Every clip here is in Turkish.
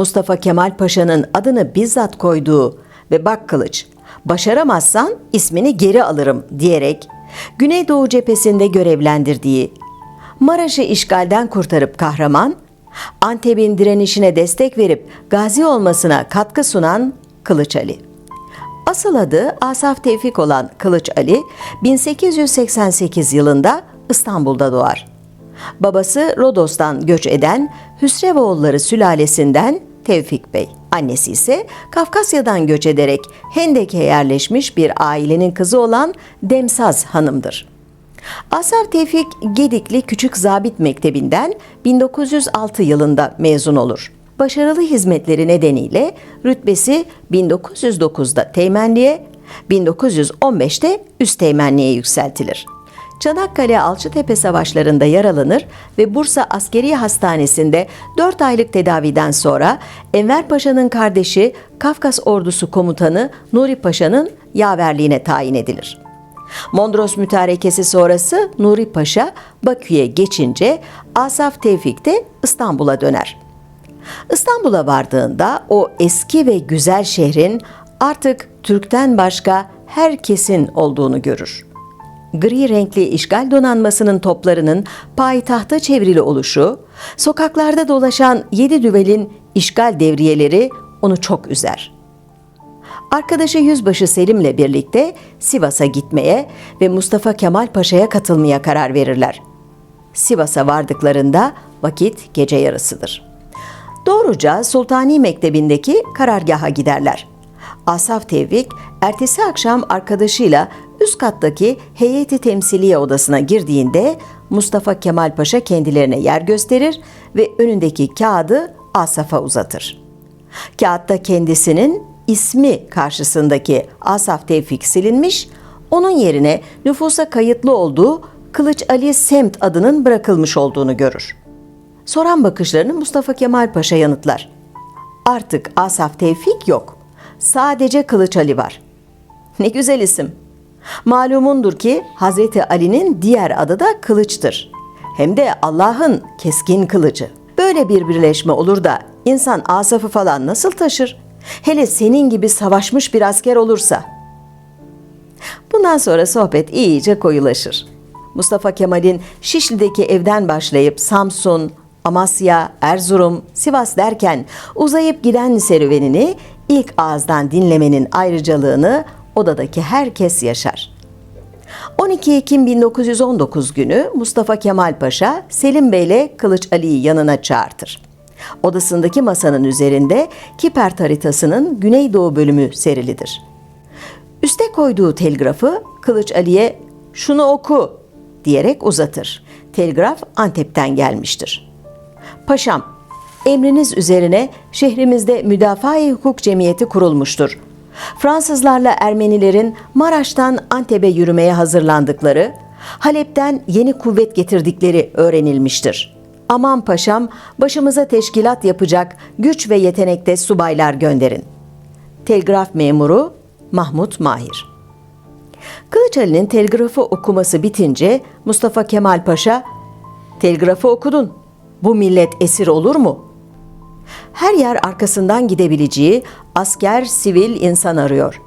Mustafa Kemal Paşa'nın adını bizzat koyduğu ve bak kılıç, başaramazsan ismini geri alırım diyerek Güneydoğu cephesinde görevlendirdiği, Maraş'ı işgalden kurtarıp kahraman, Antep'in direnişine destek verip gazi olmasına katkı sunan Kılıç Ali. Asıl adı Asaf Tevfik olan Kılıç Ali, 1888 yılında İstanbul'da doğar. Babası Rodos'tan göç eden Hüsrevoğulları sülalesinden Tevfik Bey. Annesi ise Kafkasya'dan göç ederek Hendek'e yerleşmiş bir ailenin kızı olan Demsaz Hanım'dır. Asaf Tevfik Gedikli Küçük Zabit Mektebi'nden 1906 yılında mezun olur. Başarılı hizmetleri nedeniyle rütbesi 1909'da teğmenliğe, 1915'te üst teğmenliğe yükseltilir. Çanakkale Alçıtepe Savaşları'nda yaralanır ve Bursa Askeri Hastanesi'nde 4 aylık tedaviden sonra Enver Paşa'nın kardeşi Kafkas Ordusu Komutanı Nuri Paşa'nın yaverliğine tayin edilir. Mondros mütarekesi sonrası Nuri Paşa Bakü'ye geçince Asaf Tevfik de İstanbul'a döner. İstanbul'a vardığında o eski ve güzel şehrin artık Türk'ten başka herkesin olduğunu görür. Gri renkli işgal donanmasının toplarının payitahta çevrili oluşu, sokaklarda dolaşan yedi düvelin işgal devriyeleri onu çok üzer. Arkadaşı Yüzbaşı Selim'le birlikte Sivas'a gitmeye ve Mustafa Kemal Paşa'ya katılmaya karar verirler. Sivas'a vardıklarında vakit gece yarısıdır. Doğruca Sultani Mektebi'ndeki karargaha giderler. Asaf Tevfik ertesi akşam arkadaşıyla üst kattaki heyeti temsiliye odasına girdiğinde Mustafa Kemal Paşa kendilerine yer gösterir ve önündeki kağıdı Asaf'a uzatır. Kağıtta kendisinin ismi karşısındaki Asaf Tevfik silinmiş, onun yerine nüfusa kayıtlı olduğu Kılıç Ali Semt adının bırakılmış olduğunu görür. Soran bakışlarını Mustafa Kemal Paşa yanıtlar. Artık Asaf Tevfik yok. Sadece Kılıç Ali var. Ne güzel isim. Malumundur ki Hazreti Ali'nin diğer adı da kılıçtır. Hem de Allah'ın keskin kılıcı. Böyle bir birleşme olur da insan Asaf'ı falan nasıl taşır? Hele senin gibi savaşmış bir asker olursa. Bundan sonra sohbet iyice koyulaşır. Mustafa Kemal'in Şişli'deki evden başlayıp Samsun, Amasya, Erzurum, Sivas derken uzayıp giden serüvenini ilk ağızdan dinlemenin ayrıcalığını odadaki herkes yaşar. 12 Ekim 1919 günü Mustafa Kemal Paşa Selim Bey ile Kılıç Ali'yi yanına çağırtır. Odasındaki masanın üzerinde Kipert haritasının güneydoğu bölümü serilidir. Üste koyduğu telgrafı Kılıç Ali'ye şunu oku diyerek uzatır. Telgraf Antep'ten gelmiştir. Paşam, emriniz üzerine şehrimizde Müdafaa-i Hukuk Cemiyeti kurulmuştur. Fransızlarla Ermenilerin Maraş'tan Antep'e yürümeye hazırlandıkları, Halep'ten yeni kuvvet getirdikleri öğrenilmiştir. Aman paşam, başımıza teşkilat yapacak güç ve yetenekte subaylar gönderin. Telgraf memuru Mahmut Mahir Kılıç Ali'nin telgrafı okuması bitince Mustafa Kemal Paşa, telgrafı okudun, bu millet esir olur mu? Her yer arkasından gidebileceği asker, sivil insan arıyor.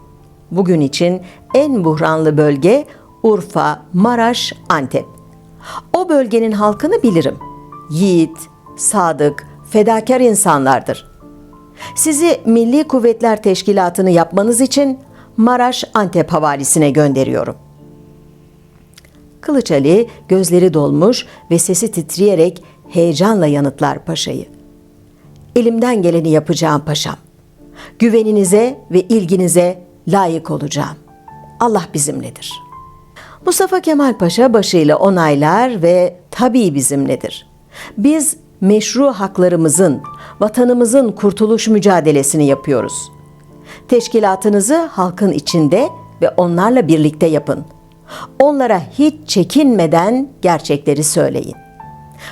Bugün için en buhranlı bölge Urfa, Maraş, Antep. O bölgenin halkını bilirim. Yiğit, sadık, fedakar insanlardır. Sizi Milli Kuvvetler Teşkilatı'nı yapmanız için Maraş Antep havalisine gönderiyorum. Kılıç Ali gözleri dolmuş ve sesi titreyerek heyecanla yanıtlar paşayı. Elimden geleni yapacağım paşam. Güveninize ve ilginize layık olacağım. Allah bizimledir. Mustafa Kemal Paşa başıyla onaylar ve tabii bizimledir. Biz meşru haklarımızın, vatanımızın kurtuluş mücadelesini yapıyoruz. Teşkilatınızı halkın içinde ve onlarla birlikte yapın. Onlara hiç çekinmeden gerçekleri söyleyin.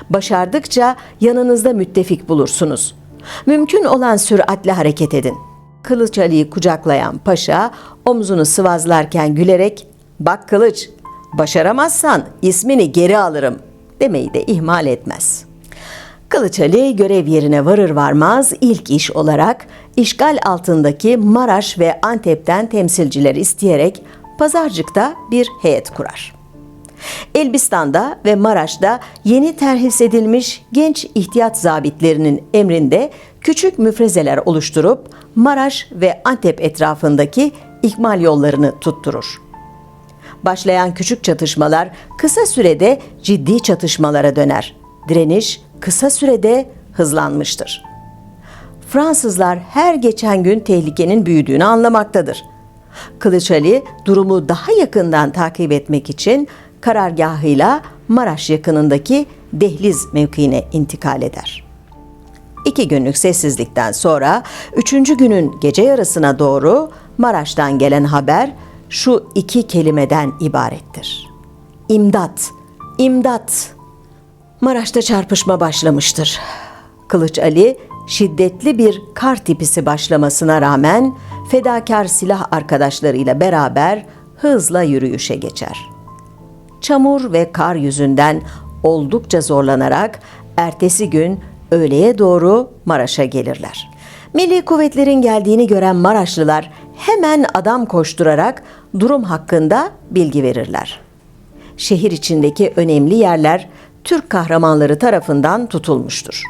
Başardıkça yanınızda müttefik bulursunuz. Mümkün olan süratle hareket edin. Kılıç Ali'yi kucaklayan paşa omzunu sıvazlarken gülerek "Bak Kılıç, başaramazsan ismini geri alırım." demeyi de ihmal etmez. Kılıç Ali görev yerine varır varmaz ilk iş olarak işgal altındaki Maraş ve Antep'ten temsilciler isteyerek Pazarcık'ta bir heyet kurar. Elbistan'da ve Maraş'ta yeni terhis edilmiş genç ihtiyat zabitlerinin emrinde küçük müfrezeler oluşturup Maraş ve Antep etrafındaki ikmal yollarını tutturur. Başlayan küçük çatışmalar kısa sürede ciddi çatışmalara döner. Direniş kısa sürede hızlanmıştır. Fransızlar her geçen gün tehlikenin büyüdüğünü anlamaktadır. Kılıç Ali durumu daha yakından takip etmek için karargahıyla Maraş yakınındaki Dehliz mevkiine intikal eder. İki günlük sessizlikten sonra üçüncü günün gece yarısına doğru Maraş'tan gelen haber şu iki kelimeden ibarettir. İmdat, imdat. Maraş'ta çarpışma başlamıştır. Kılıç Ali şiddetli bir kar tipisi başlamasına rağmen fedakar silah arkadaşlarıyla beraber hızla yürüyüşe geçer. Çamur ve kar yüzünden oldukça zorlanarak ertesi gün öğleye doğru Maraş'a gelirler. Milli kuvvetlerin geldiğini gören Maraşlılar hemen adam koşturarak durum hakkında bilgi verirler. Şehir içindeki önemli yerler Türk kahramanları tarafından tutulmuştur.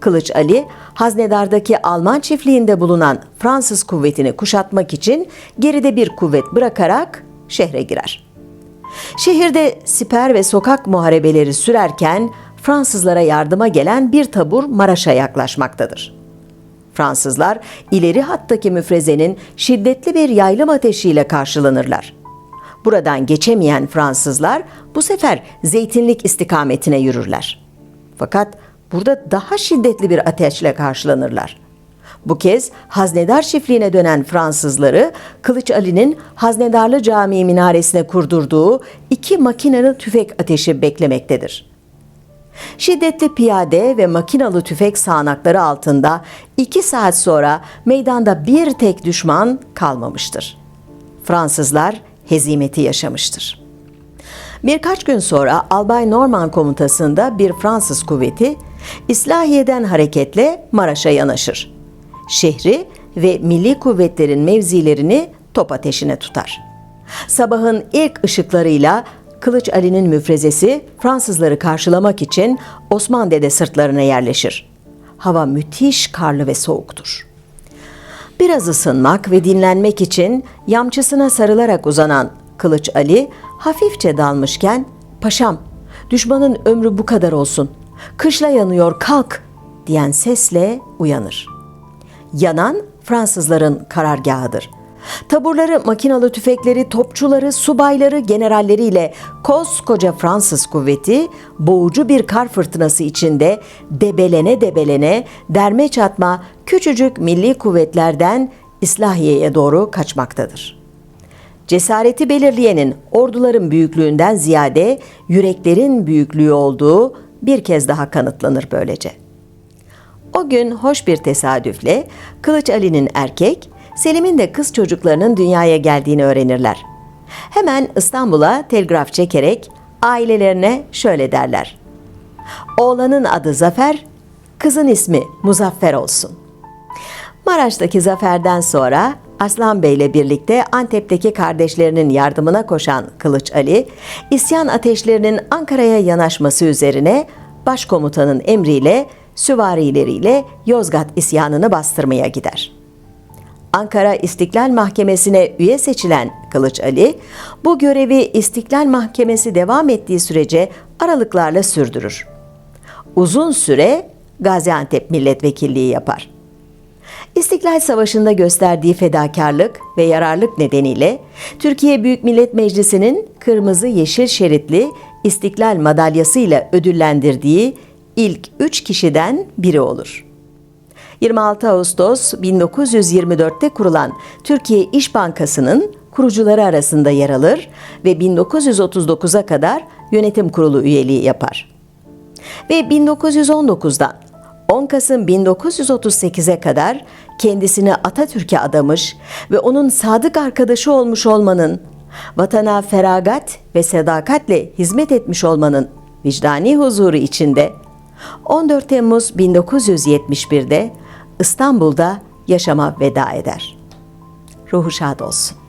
Kılıç Ali, Haznedardaki Alman çiftliğinde bulunan Fransız kuvvetini kuşatmak için geride bir kuvvet bırakarak şehre girer. Şehirde siper ve sokak muharebeleri sürerken Fransızlara yardıma gelen bir tabur Maraş'a yaklaşmaktadır. Fransızlar ileri hattaki müfrezenin şiddetli bir yaylım ateşiyle karşılanırlar. Buradan geçemeyen Fransızlar bu sefer zeytinlik istikametine yürürler. Fakat burada daha şiddetli bir ateşle karşılanırlar. Bu kez Haznedar çiftliğine dönen Fransızları Kılıç Ali'nin Haznedarlı Camii minaresine kurdurduğu iki makinalı tüfek ateşi beklemektedir. Şiddetli piyade ve makinalı tüfek sağanakları altında iki saat sonra meydanda bir tek düşman kalmamıştır. Fransızlar hezimeti yaşamıştır. Birkaç gün sonra Albay Norman komutasında bir Fransız kuvveti İslahiye'den hareketle Maraş'a yanaşır. Şehri ve milli kuvvetlerin mevzilerini top ateşine tutar. Sabahın ilk ışıklarıyla Kılıç Ali'nin müfrezesi Fransızları karşılamak için Osman Dede sırtlarına yerleşir. Hava müthiş karlı ve soğuktur. Biraz ısınmak ve dinlenmek için yamçısına sarılarak uzanan Kılıç Ali hafifçe dalmışken "Paşam, düşmanın ömrü bu kadar olsun. Kışla yanıyor, kalk." diyen sesle uyanır. Yanan Fransızların karargahıdır. Taburları, makinalı tüfekleri, topçuları, subayları, generalleriyle koskoca Fransız kuvveti boğucu bir kar fırtınası içinde debelene debelene derme çatma küçücük milli kuvvetlerden İslahiye'ye doğru kaçmaktadır. Cesareti belirleyenin orduların büyüklüğünden ziyade yüreklerin büyüklüğü olduğu bir kez daha kanıtlanır böylece. O gün hoş bir tesadüfle Kılıç Ali'nin erkek, Selim'in de kız çocuklarının dünyaya geldiğini öğrenirler. Hemen İstanbul'a telgraf çekerek ailelerine şöyle derler. Oğlanın adı Zafer, kızın ismi Muzaffer olsun. Maraş'taki zaferden sonra Aslan Bey ile birlikte Antep'teki kardeşlerinin yardımına koşan Kılıç Ali, isyan ateşlerinin Ankara'ya yanaşması üzerine başkomutanın emriyle süvarileriyle Yozgat isyanını bastırmaya gider. Ankara İstiklal Mahkemesi'ne üye seçilen Kılıç Ali, bu görevi İstiklal Mahkemesi devam ettiği sürece aralıklarla sürdürür. Uzun süre Gaziantep milletvekilliği yapar. İstiklal Savaşı'nda gösterdiği fedakarlık ve yararlık nedeniyle Türkiye Büyük Millet Meclisi'nin kırmızı yeşil şeritli İstiklal Madalyası ile ödüllendirdiği ilk üç kişiden biri olur. 26 Ağustos 1924'te kurulan Türkiye İş Bankası'nın kurucuları arasında yer alır ve 1939'a kadar yönetim kurulu üyeliği yapar. Ve 1919'dan 10 Kasım 1938'e kadar kendisini Atatürk'e adamış ve onun sadık arkadaşı olmuş olmanın, vatana feragat ve sadakatle hizmet etmiş olmanın vicdani huzuru içinde 14 Temmuz 1971'de İstanbul'da yaşama veda eder. Ruhu şad olsun.